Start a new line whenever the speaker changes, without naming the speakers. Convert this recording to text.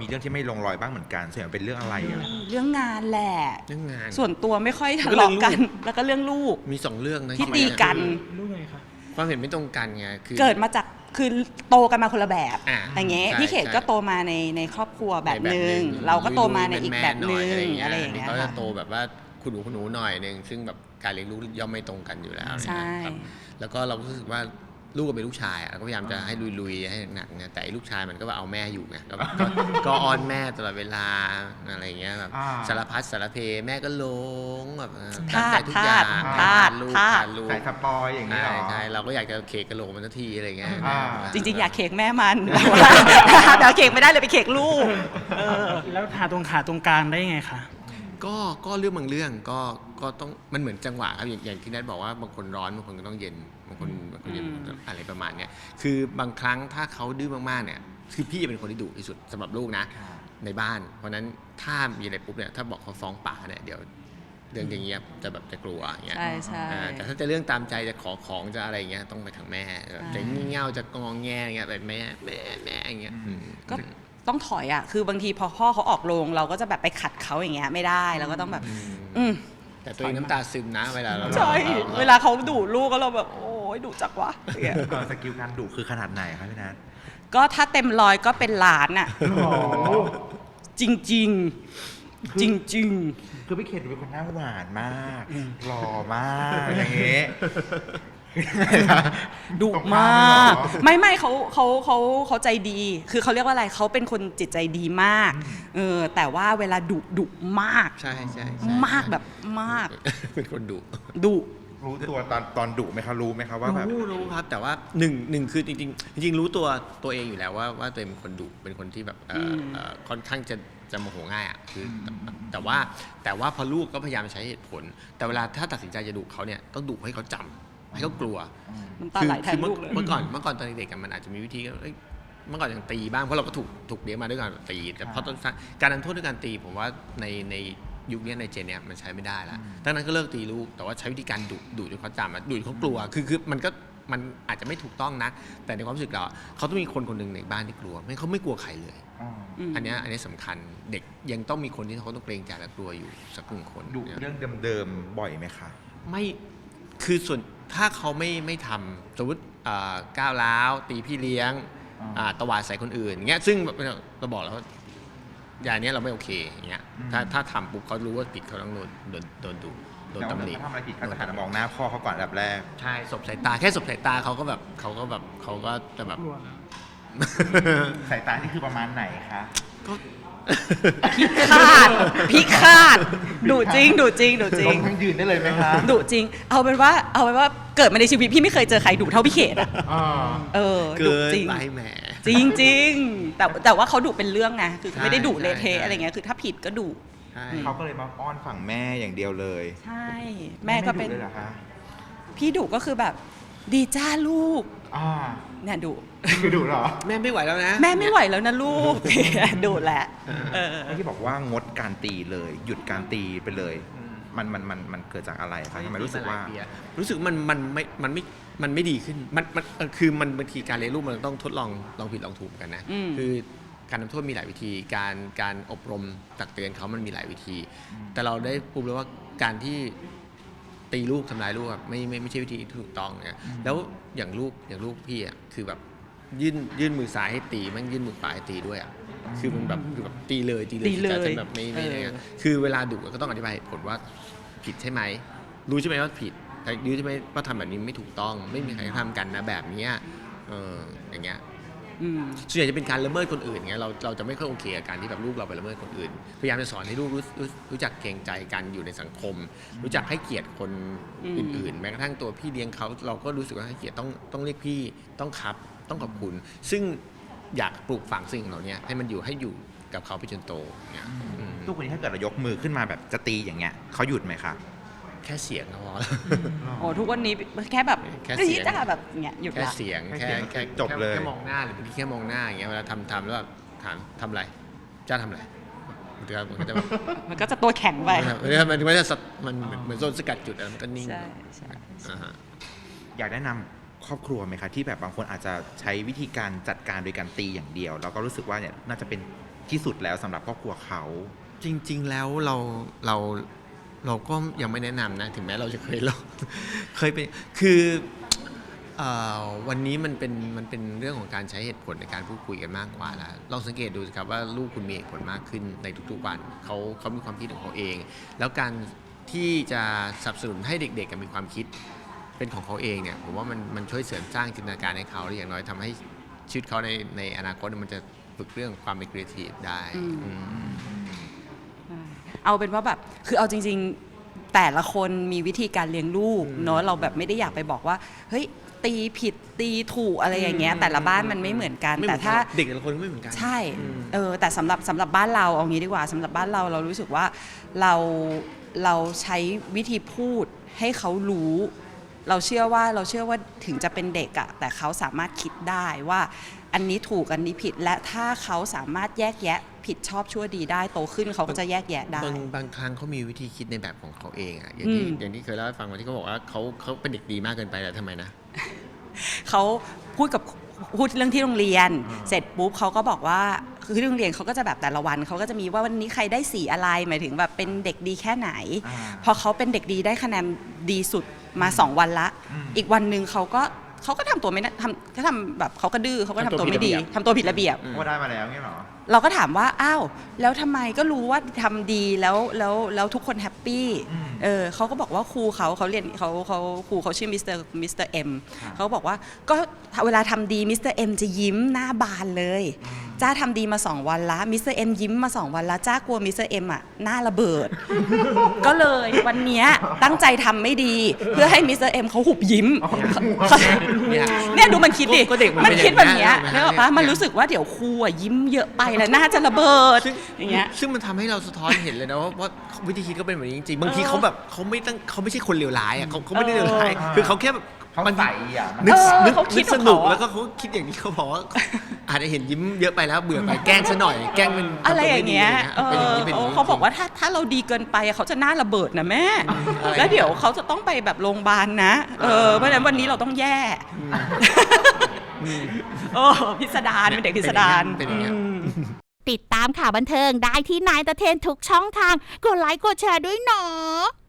มีเรื่องที่ไม่ลงรอยบ้างเหมือนกันส่วนใหญ่เป็นเรื่องอะไรอะ
เรื่องงานแหละ
เรื่องงาน
ส่วนตัวไม่ค่อยทะ
แล้วก็เรื่
เลาะ
อง
กัน
ลูก
แล้วก็เรื่องลูก
มีสองเรื่องนะ
ที่
ชีวิ
ตี
อะ
กัน
รู้ไงคะ
ความเห็นไม่ตรงกันไงคือ
เกิดมาจากคือโตกันมาคนละแบบ
อ่า
อย่างเงี้ย
ใช่
พี่เขต
ใช่
ก็โตมาในในครอบครัวแบบหนึ่ง
ใเรา
ก็โตมาในอีก
ลุยๆ
แบบห
ม
นึ่
ๆ
ง
ห
อะไรอย่างเงี้ย
เขาจะ
ค่ะ
โตแบบว่าคุณหนูคุณหนูหน่อยหนึ่งซึ่งแบบการเลี้ยงลูกย่อมไม่ตรงกันอยู่แล้ว
ใช่
นะครับแล้วก็เราก็รู้สึกว่า ลูกก็เป็นลูกชายอะเราก็พยายามจะให้ลุยๆให้หนักๆไงแต่ไอ้ลูกชายมันก็แบบเอาแม่อยู่ไงก็ก็ก็อ้อนแม่ตลอดเวลาอะไรอย่างเงี้ยแบบ
อ่า
สารพัดสารเพแม่ก็หลงแบบเออ
ทา
ตาม
ส
ใจทุกอย่าง
ทาส
ลูก
ทาส
ทานลูก
สายสปอยอย่างนี้
ใช่
เหรอ
ใช่เราก็อยากจะเคกกระโหลกมันสักทีอะไรเงี้ย
อ่า
จริงๆ อยากเค้กแม่มันแต่ว่าเค้กไม่ได้เลยไปเค้กลูก เออ
แล้วหาตรงขาตรงกลางได้ยังไงคะ
ก็ก็เรื่องบางเรื่องก็ก็ต้องมันเหมือนจังหวะครับอย่างอย่างที่แนทบอกว่าบางคนร้อนบางคนก็ต้องเย็นบางคนบางคนเย็น
อืม
อะไรประมาณเนี้ยคือบางครั้งถ้าเขาดื้อมากๆเนี่ยคือพี่เป็นคนที่ดุที่สุดสำหรับลูกนะ ในบ้าน เพราะฉะนั้นถ้ามีอะไรปุ๊บเนี่ยถ้าบอกเขาฟ้องป่าเนี่ยเดี๋ยวเรื่องอย่างเงี้ยจะแบบจะกลัวอย่างเงี้ย
ใช่ใช่
อ่าแต่ถ้าจะเรื่องตามใจจะขอของจะอะไรอย่างเงี้ยต้องไปทางแม่แบบจะงี่เง่าจะงองแงอย่างเงี้ยแบบแม่แม่แม่อย่างเงี้ยอืม
ก็ ต้องถอยอะ คือบางทีพอพ่อเขาออกโรงเราก็จะแบบไปขัดเขาอย่างเงี้ยไม่ได้เราก็ต้องแบบ อืม
แต่ตัวเองน้ำตาซึมนะเวลาเรา
ใช่
ร
เวลาเขาดุลูกก็เราแบบโอ้ยดุจักวะอย่างเงี้ย
เออสกิลการดุคือขนาดไหนครับพี่นัท
ก็ถ้าเต็มร้อยก็เป็นล้านอะจริงจริงๆจริงจริง
คือพี่เขตดูเป็นคนหน้าหวานมากหล่อมากอย่างงี้
ๆ ดุ
ตรง
ม
ข้า
ก
เหรอ
ไม่ไม่เขาเขาเขาเขาใจดี คือเขาเรียกว่าอะไรเขาเป็นคนจิตใจดีมากเออแต่ว่าเวลาดุดุมาก
ใช่ใช่ใช่
มากแบบมาก
เป็นคนดุ
ดุ
รู้ตัวตอนตอนดุไหมคะรู้ไหมคะว่าแบบ
รู้รู้ครับ แต่ว่าหนึ่งหนึ่งคือจริงๆจริงๆรู้ตัวตัวเองอยู่แล้วว่าว่าตัวเองเป็นคนดุเป็นคนที่แบบเอ่ออเอ่อค่อนข้างจะจะโมโหง่ายอะคือแต่แต่ว่าแต่ว่าพอลูกก็พยายามใช้เหตุผล แต่เวลาถ้าตัดสินใจจะดุเขาเนี่ยต้องดุให้เขาจำ ให้เขากลัว
น้ำตาไหลแทน
เมื่อ
ลูกเลย
เมื่อก่อนเมื่อก่อนตอนเด็กๆอะมันอาจจะมีวิธีก็เอ้ยเมื่อก่อนยังตีบ้างเพราะเราก็ถูกถูกเลี้ยงมาด้วยการตีแต่พอตอนการทำโทษด้วยการตี ผมว่าในในยุคเนี้ยในเจนเนี้ยมันใช้ไม่ได้แล้วดังนั้นก็เลิกตีลูกแต่ว่าใช้วิธีการดุดุจนเขาจำอะดุจนเขากลัวคือคือมันก็มันอาจจะไม่ถูกต้องนะ แต่ในความรู้สึกเราอะเขาต้องมีคนคนหนึ่งในบ้านที่กลัว ไม่เขาไม่กลัวใครเลย
ม
อันเนี้ยอันเนี้ยสำคัญเด็กยังต้องมีคนที่เขาต้องเกรงใจและกลัวอยู่สักหนึ่งคน
ดุ
เนี่ย
เรื่องเดิมๆบ่อยไหมคะ
ไม่คือส่วน ถ้าเขาไม่ไม่ทำสมมติอ่าก้าวร้าวตีพี่เลี้ยง
อ่า
อ่าตวาดใส่คนอื่นเงี้ยซึ่งแบบเราบอกแล้วว่าอย่างเนี้ยเราไม่โอเคอย่างเงี้ยถ้าถ้าทำปุ๊บเขารู้ว่าผิดเขาต้องโดนโดนโดนดูโดน
แต่ว่า
ตำหนิ
เขาทำอะไรผิดเขาจะหันมามองหน้าพ่อเขาก่อนอันดับแรก
ใช่สบสายตาแค่สบสายตาเขาก็แบบเขาก็แบบเขาก็จะแบบ
กลัวแล้ว
สายตานี่คือประมาณไหนคะ
ก็
พิฆาตพิฆาตดุจริงดุจริงดุจริ
ล
ง
งทั้งยืนได้เลยไหมคะ
ดุจริง เอาเป็นว่าเอาเป็นว่าเกิดมาในชีวิตพี่ไม่เคยเจอใครดุเท่าพี่เขตอะ
อ่า
เออดุ
เกิน
จริง
ไปแหม
จริงจริงๆแต่แต่ว่าเขาดุเป็นเรื่องไงคือ
ใช่
ไม่ได้ดุ
ใช่
เละเทะ
ใช่
อะไรเงี้ยคือถ้าผิดก็ดุ
ใช่
เขาก็เลยมาอ้อนฝั่งแม่อย่างเดียวเลย
ใช่ แม่ก็เป็น
ไดุลยหรอคะ
พี่ดุก็คือแบบ ดีจ้าลูก
อ่า
เนี่ยดุ
คือดุเหรอ
แม่ไม่ไหวแล้วนะ
แม่ไม่ไหวแล้วนะลูก ดุแหละเออ
เมื่อกี้บอกว่างดการตีเลย หยุดการตีไปเลย มันมันมันมันเกิดจากอะไรคะทำไมรู้สึกว่า
รู้สึกมันมันไม่มันไม่มันไม่ดีขึ้นมันมันเอ่อคือมันบางทีการเรียนรู้มันต้องทดลองลองผิดลองถูกกันนะ
อืม
คือการทำโทษมีหลายวิธี การการอบรมตักเตือนเขามันมีหลายวิธี แต่เราได้พูดแล้วว่าการที่ ตีลูกทำร้ายลูกอะไม่ไม่ไม่ใช่วิธีที่ถูกต้องเนี่ยแล้วอย่างลูกอย่างลูกพี่อะคือแบบยื่นยื่นมือซ้ายให้ตีมันยื่นมือขวาให้ตีด้วยอะคือมันแบบคือแบบตีเลยตีเลย
ตีเลย
จนแบบไม่ไม่อะไรเงี้ย
เออ
คือเวลาดุก็ต้องอธิบายเหตุผลว่าผิดใช่ไหมรู้ใช่ไหมว่าผิด แต่รู้ใช่ไหมว่าทำแบบนี้ไม่ถูกต้อง ไม่มีใครทำกันนะแบบเนี้ยเอออย่างเงี้ย
อืม
ส่วนใหญ่จะเป็นการละเมิดคนอื่นเงี้ยเราเราจะไม่ค่อยโอเคกับการที่แบบลูกเราไปละเมิดคนอื่น พยายามจะสอนให้ลูกรู้รู้รู้จักเกรงใจกันอยู่ในสังคม รู้จักให้เกียรติคน
อืม
อื่นๆ แม้กระทั่งตัวพี่เลี้ยงเขาเราก็รู้สึกว่าให้เกียรติต้องต้องเรียกพี่ต้องครับต้องขอบคุณ ซึ่งอยากปลูกฝังสิ่งเหล่านี้ให้มันอยู่ให้อยู่กับเขาไปจนโตเงี้ยอืม
ทุกวันนี้ถ้าเกิดเรายกมือขึ้นมาแบบจะตีอย่างเงี้ยเขาหยุดไหมคะ
แค่เสียงก็พอแล้ว
โอ้ทุกวันนี้แค่แบบ
แค่เสียง
ดีจ้าแบบเงี้ยหยุด
แค่
ละ
เสียง
แค่
แค่
เสียง
แค่
จบเลย
แค่มองหน้าหรือบางทีแค่มองหน้าอย่างเงี้ยเวลาทำทำแล้วแบบถามทำอะไรจ้าทำอะไรมันจะมันก็จะแบบ
มันก็จะตัวแข็งไป
มันมันมันจะสัตมันเหมือนโซนสกัดจุดอะมันก็นิ่ง
ใช่ใช่
อ่าฮะ
อยากแนะนำครอบครัวไหมคะที่แบบบางคนอาจจะใช้วิธีการจัดการโดยการตีอย่างเดียว แล้วก็รู้สึกว่าเนี่ยน่าจะเป็นที่สุดแล้วสำหรับครอบครัวเขา
จริง ๆ แล้วเราเรา เราก็ยังไม่แนะนำนะ ถึงแม้เราจะเคยลองเคยเป็นคือเอ่อวันนี้มันเป็นมันเป็นเรื่องของการใช้เหตุผลในการพูดคุยกันมากกว่าแล้วลองสังเกตดูสิครับว่าลูกคุณมีเหตุผลมากขึ้นในทุกๆวันเขาเขามีความคิดของเขาเอง แล้วการที่จะสนับสนุนให้เด็กๆมีความคิดเป็นของเขาเองเนี่ยผมว่ามันมันช่วยเสริมสร้างจินตนาการให้เขาและอย่างน้อยทำให้ชีวิตเขาในในอนาคตมันจะฝึกเรื่องความเป็นครีเอทีฟได้
อืม
อืม
เอาเป็นว่าแบบคือเอาจริง ๆแต่ละคนมีวิธีการเลี้ยงลูกเนาะเราแบบไม่ได้อยากไปบอกว่า เฮ้ยตีผิดตีถูกอะไรอย่างเงี้ยแต่ละบ้านมันไม่เหมือนกัน
ไม่เห
แต่
มือน
ถ้า
เด็กแต่ละคนก็ไม่เหมือนกัน
ใช่
อืม
เออแต่สำหรับสำหรับบ้านเราเอางี้ดีกว่าสำหรับบ้านเราเรารู้สึกว่าเราเราใช้วิธีพูดให้เขารู้ เราเชื่อว่าเราเชื่อว่าถึงจะเป็นเด็กอะแต่เขาสามารถคิดได้ว่า อันนี้ถูกอันนี้ผิดและถ้าเขาสามารถแยกแยะผิดชอบชั่วดีได้โตขึ้นเขาก็จะแยกแยะได้
บางบางครั้งเขามีวิธีคิดในแบบของเขาเองอะอย่างที่
อืม
อย่างที่เคยเล่าให้ฟังว่าที่เขาบอกว่าเขาเขาเป็นเด็กดีมากเกินไปแล้วทำไมนะ
เขาพูดกับพูดเรื่องที่โรงเรียน เสร็จปุ๊บเขาก็บอกว่าคือที่โรงเรียนเขาก็จะแบบแต่ละวันเขาก็จะมีว่าวันนี้ใครได้สีอะไรหมายถึงแบบเป็นเด็กดีแค่ไหน
อ่า
พอเขาเป็นเด็กดีได้คะแนนดีสุดมาสองวันละ
อืม
อีกวันหนึ่งเขาก็ เขาก็ทำตัวไม่ได้ทำเขาทำแบบเขาก็ดื้อเขาก็ทำ
ทำตั
ตัว
ว
ไม่ดี
ผิดระเบียบ
ทำตัวผิดระเบียบ
อืม
ว่าได้มาแล้วเนี่ยเหรอ
เราก็ถามว่า อ้าว แล้วทำไมก็รู้ว่าทำดีแล้วแล้วแล้วทุกคนแฮปปี้
อืม
เออเขาก็บอกว่าครูเขาเขาเรียนเขาเขาครูเขาชื่อมิสเตอร์มิสเตอร์เอ็ม
ครับ
เขาบอกว่าก็เวลาทำดีมิสเตอร์เอ็มจะยิ้มหน้าบานเลย จ้าทำดีมา 2 วันละมิสเตอร์เอ็มยิ้มมา 2 วันละจ้ากลัวมิสเตอร์เอ็มอะหน้าระเบิด ก็เลยวันเนี้ยตั้งใจทำไม่ดี เพื่อให้มิสเตอร์เอ็มเขาหุบยิ้มเขา
เนี่ย
เนี่ยดูมันคิดดิ
ก็เด็กมัน
มัน
เป็น
คิดแบบเนี้ย
อย่างนั้น
นึกออกปะ
เนี่ย
มันรู้สึกว่าเดี๋ยวครูอะยิ้มเยอะไปแล้วน่าจะระเบิด
ซึ่ง
อย่างเงี้ย
ซึ่งมันทำให้เราสะท้อนเห็นเลยนะว่าว่าวิธีคิดก็เป็นแบบนี้จริงๆ บางที
เออ
เขาแบบเขาไม่ตั้งเขาไม่ใช่คนเลวร้ายอะเขาเขาไม่ได้เลวร้าย
เออ
คือเขาแค่แบบ
เขา
มัน
ใส่อะมัน
นึก
เออ
นึก
เขาคิ
นึ
ด
กสนุก
ของเขาอะ
แล้วก็เขาคิดอย่างนี้เขาบอกว่าอาจจะเห็นยิ้มเยอะไปแล้วเบื่อไปแกล้งซะหน่อยแกล้งเป็น
อะไรอย่างเงี้ย
ทำตัวไม่ดีะไรเงี้ยเป็นอย่างนี้เป็นอย่างนี้
เขาบอกว่าถ้าถ้าเราดีเกินไปอะเขาจะหน้าระเบิดนะแม่
อะไร
แล้วเดี๋ยวเขาจะต้องไปแบบโรงพยาบาลนะ เออ เพราะฉะนั้นวันนี้เราต้องแย่ โอ้พิสดารเป็นเด็กพิสดาร
เป็นอย่างเงี้ย
อืม
ติดตามข่าวบันเทิงได้ที่นายตะเทนทุกช่องทาง กดไลค์กดแชร์ด้วยเนาะ